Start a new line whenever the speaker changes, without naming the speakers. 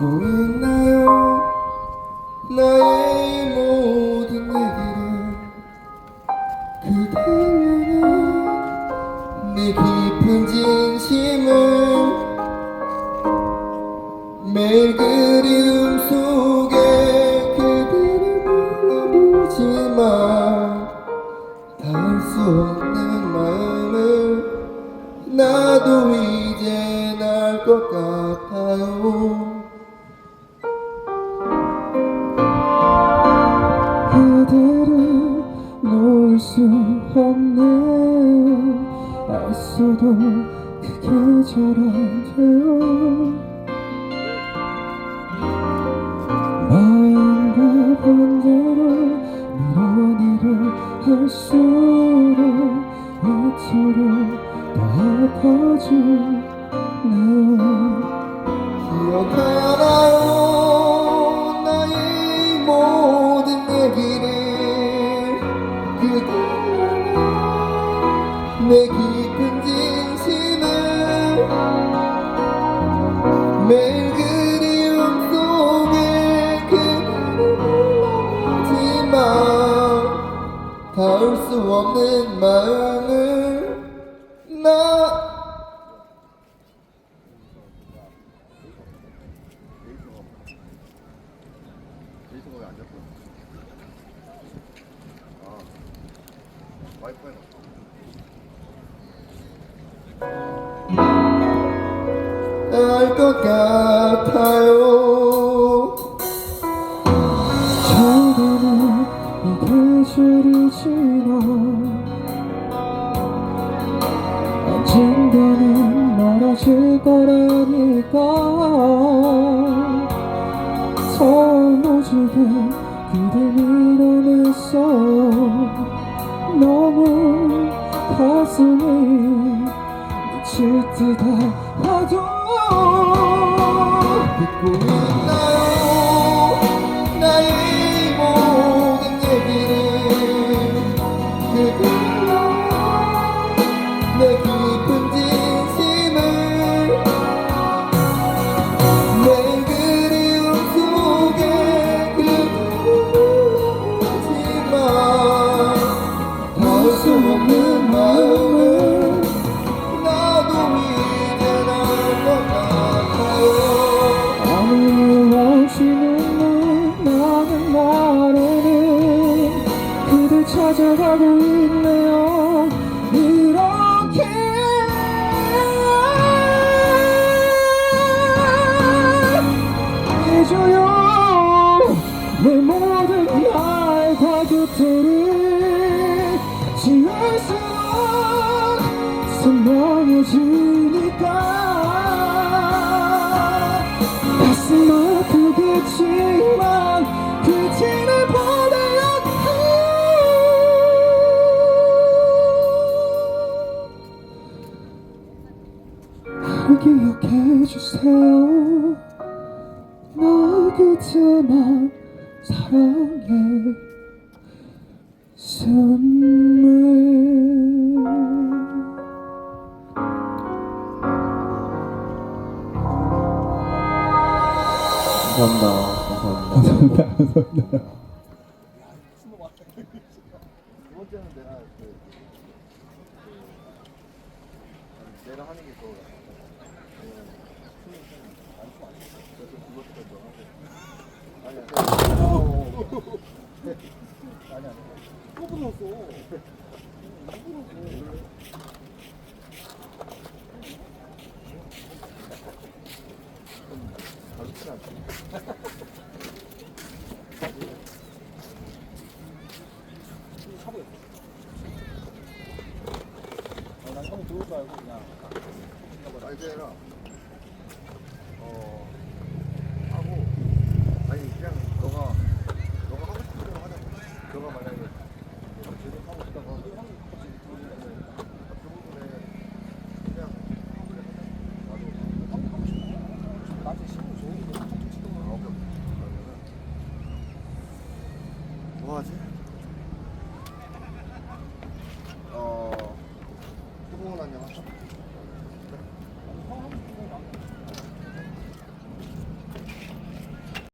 듣고 있나요? 나의 모든 얘기를 그대는 내 깊은 진심을 매일 그리움 속에 그대를 불러보지만 닿을 수 없는 마음을 나도 이제 날것 같아요 그대를 놓을 수 없네. 애써도 그게 잘안 돼요. 마음과 반대로 밀어내려 할수록 이토록 더 아파지네요 기억하나요 내 깊은 진심을 그리움 속에 불러보지만 닿을 수 없는 마음을 나?
아,
같아요. 이 계절이 지나 언젠가는 멀어질 거라니까. 서무지게 그댈 밀어냈어요 너무 가슴이 미칠 듯 하도 듣고 있나요? 나의 모든 얘기를 그대로 내깊 찾아가고 있네요. 이렇게. 잊어요. 내 모든 말과 곁들을 지울수록 선명해지니까 기억해 주세요 나 그때만 사랑해 선물 감사합니다. 감사합니다.
두 번째는 내가 그, 그 하는 게그
그냥
아, 해라. 어,